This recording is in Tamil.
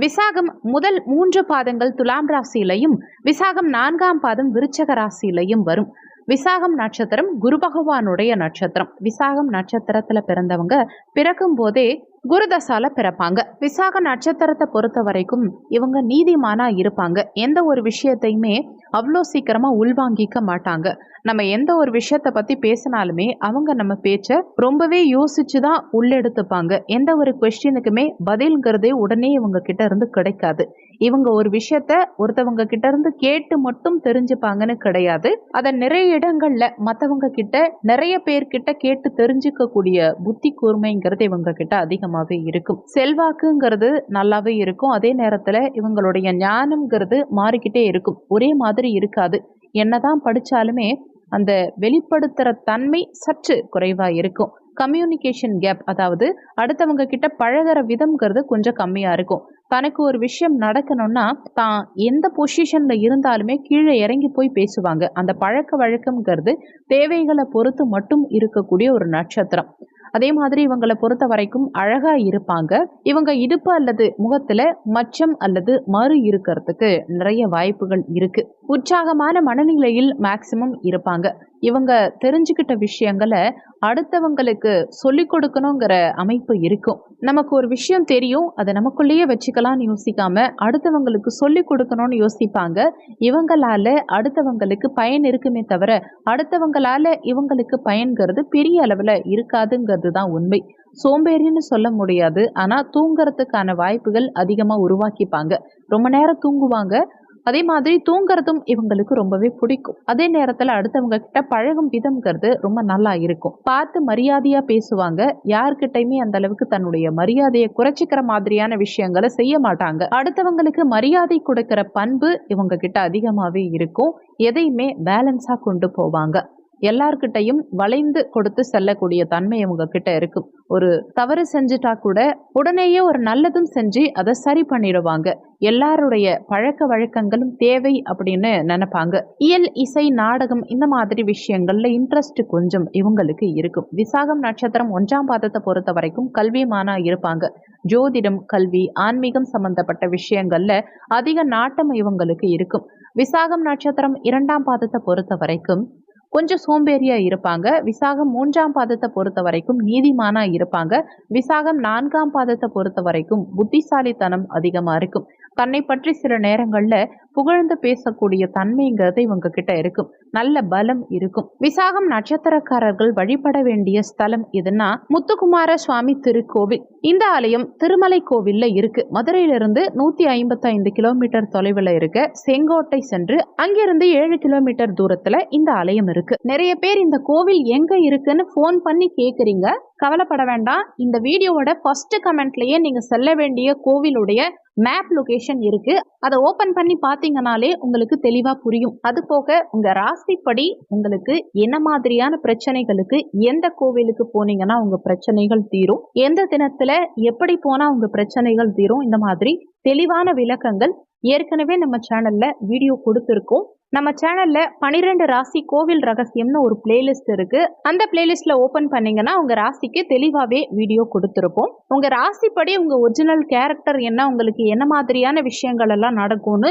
விசாகம் முதல் மூன்று பாதங்கள் துலாம் ராசியிலையும் விசாகம் நான்காம் பாதம் விருச்சக ராசியிலையும் வரும். விசாகம் நட்சத்திரம் குரு பகவானுடைய நட்சத்திரம். விசாகம் நட்சத்திரத்துல பிறந்தவங்க பிறக்கும் போதே குருதசால பிறப்பாங்க. விசாக நட்சத்திரத்தை பொறுத்த வரைக்கும் இவங்க நீதிமானா இருப்பாங்க. எந்த ஒரு விஷயத்தையுமே அவ்வளோ சீக்கிரமா உள்வாங்கிக்க மாட்டாங்க. நம்ம எந்த ஒரு விஷயத்தை பத்தி பேசினாலுமே அவங்க நம்ம பேச்ச ரொம்பவே யோசிச்சு தான் உள்ளெடுத்துப்பாங்க. எந்த ஒரு கொஸ்டினுக்குமே பதில்ங்கிறதே உடனே இவங்க கிட்ட இருந்து கிடைக்காது. இவங்க ஒரு விஷயத்த ஒருத்தவங்க கிட்ட இருந்து கேட்டு மட்டும் தெரிஞ்சுப்பாங்கன்னு கிடையாது. அதை நிறைய இடங்கள்ல மற்றவங்க கிட்ட நிறைய பேர்கிட்ட கேட்டு தெரிஞ்சுக்க கூடிய புத்தி கூர்மைங்கிறது இவங்க கிட்ட அதிகமாகவே இருக்கும். செல்வாக்குங்கிறது நல்லாவே இருக்கும். அதே நேரத்துல இவங்களுடைய ஞானம்ங்கிறது மாறிக்கிட்டே இருக்கும். ஒரே மாதிரி இருக்காது. என்னதான் படிச்சாலுமே அந்த வெளிப்படுத்துகிற தன்மை சற்று குறைவாக இருக்கும். கம்யூனிகேஷன் கேப் அதாவது அடுத்தவங்க கிட்ட பழகிற விதம்ங்கிறது கொஞ்சம் கம்மியாக இருக்கும். தனக்கு ஒரு விஷயம் நடக்கணும்னா தான் எந்த பொசிஷனில் இருந்தாலுமே கீழே இறங்கி போய் பேசுவாங்க. அந்த பழக்க வழக்கம்ங்கிறது தேவைகளை பொறுத்து மட்டும் இருக்கக்கூடிய ஒரு நட்சத்திரம். அதே மாதிரி இவங்களை பொறுத்த வரைக்கும் அழகா இருப்பாங்க. இவங்க இடுப்பு அல்லது முகத்துல மச்சம் அல்லது மறு இருக்கிறதுக்கு நிறைய வாய்ப்புகள் இருக்கு. உற்சாகமான மனநிலையில் மேக்சிமம் இருப்பாங்க. இவங்க தெரிஞ்சுக்கிட்ட விஷயங்களை அடுத்தவங்களுக்கு சொல்லி கொடுக்கணுங்கிற அமைப்பு இருக்கும். நமக்கு ஒரு விஷயம் தெரியும் அதை நமக்குள்ளேயே வச்சுக்கலாம்னு யோசிக்காம அடுத்தவங்களுக்கு சொல்லி கொடுக்கணும்னு யோசிப்பாங்க. இவங்களால அடுத்தவங்களுக்கு பயன் இருக்குமே தவிர அடுத்தவங்களால இவங்களுக்கு பயன்கிறது பெரிய அளவில் இருக்காதுங்கிறது தான் உண்மை. சோம்பேறின்னு சொல்ல முடியாது. ஆனால் தூங்குறதுக்கான வாய்ப்புகள் அதிகமாக உருவாக்கிப்பாங்க. ரொம்ப நேரம் தூங்குவாங்க. அதே மாதிரி தூங்குறதும் இவங்களுக்கு ரொம்பவே பிடிக்கும். அதே நேரத்தில் அடுத்தவங்க கிட்ட பழகும் விதம்ங்கிறது ரொம்ப நல்லா இருக்கும். பார்த்து மரியாதையா பேசுவாங்க. யார்கிட்டயுமே அந்த அளவுக்கு தன்னுடைய மரியாதையை குறைச்சிக்கிற மாதிரியான விஷயங்களை செய்ய மாட்டாங்க. அடுத்தவங்களுக்கு மரியாதை கொடுக்கிற பண்பு இவங்க கிட்ட அதிகமாகவே இருக்கும். எதையுமே பேலன்ஸா கொண்டு போவாங்க. எல்லார்கிட்டையும் வளைந்து கொடுத்து செல்லக்கூடிய தன்மை இவங்க கிட்ட இருக்கும். ஒரு தவறு செஞ்சுட்டா கூட உடனேயே ஒரு நல்லதும் செஞ்சு அதை சரி பண்ணிடுவாங்க. எல்லாருடைய பழக்க வழக்கங்களும் தேவை அப்படின்னு நினைப்பாங்க. இயல் இசை நாடகம் இந்த மாதிரி விஷயங்கள்ல இன்ட்ரெஸ்ட் கொஞ்சம் இவங்களுக்கு இருக்கும். விசாகம் நட்சத்திரம் ஒன்றாம் பாதத்தை பொறுத்த வரைக்கும் கல்விமானா இருப்பாங்க. ஜோதிடம் கல்வி ஆன்மீகம் சம்பந்தப்பட்ட விஷயங்கள்ல அதிக நாட்டம் இவங்களுக்கு இருக்கும். விசாகம் நட்சத்திரம் இரண்டாம் பாதத்தை பொறுத்த வரைக்கும் கொஞ்சம் சோம்பேறியாக இருப்பாங்க. விசாகம் மூன்றாம் பாதத்தை பொறுத்த வரைக்கும் நீதிமானாக இருப்பாங்க. விசாகம் நான்காம் பாதத்தை பொறுத்த வரைக்கும் புத்திசாலித்தனம் அதிகமாக இருக்கும். தன்னை பற்றி சில நேரங்களில் புகழ்ந்து பேசக்கூடிய தன்மைங்கிறது இவங்க கிட்ட இருக்கும். நல்ல பலம் இருக்கும். விசாகம் நட்சத்திரக்காரர்கள் வழிபட வேண்டிய ஸ்தலம் எதுனா முத்துக்குமார சுவாமி திருக்கோவில். இந்த ஆலயம் திருமலை கோவில்ல இருக்கு. மதுரையிலிருந்து நூத்தி ஐம்பத்தி ஐந்து கிலோமீட்டர் தொலைவில் இருக்க செங்கோட்டை சென்று அங்கிருந்து ஏழு கிலோமீட்டர் தூரத்துல இந்த ஆலயம் இருக்கு. நிறைய பேர் இந்த கோவில் எங்க இருக்குன்னு போன் பண்ணி கேக்குறீங்க. கவலைப்பட வேண்டாம். இந்த வீடியோவோட ஃபர்ஸ்ட் கமெண்ட்லயே நீங்க செல்ல வேண்டிய கோவிலுடைய மேப் லொகேஷன் இருக்கு. அதை ஓபன் பண்ணி பார்த்து பார்த்தீங்கனாலே உங்களுக்கு தெளிவா புரியும். அது போக உங்க ராசிப்படி உங்களுக்கு என்ன மாதிரியான பிரச்சனைகளுக்கு எந்த கோவிலுக்கு போனீங்கன்னா உங்க பிரச்சனைகள் தீரும். எந்த தினத்துல எப்படி போனா உங்க பிரச்சனைகள் தீரும். இந்த மாதிரி தெளிவான விளக்கங்கள் ஏற்கனவே நம்ம சேனல்ல வீடியோ கொடுத்துருக்கோம். நம்ம சேனல்ல பனிரெண்டு ராசி கோவில் ரகசியம்னு ஒரு பிளேலிஸ்ட் இருக்கு. அந்த பிளேலிஸ்ட்ல ஓபன் பண்ணீங்கன்னா உங்க ராசிக்கு தெளிவாவே வீடியோ கொடுத்துருப்போம். உங்க ராசிப்படி உங்க ஒரிஜினல் கேரக்டர் என்ன உங்களுக்கு என்ன மாதிரியான விஷயங்கள் எல்லாம் நடக்கும்னு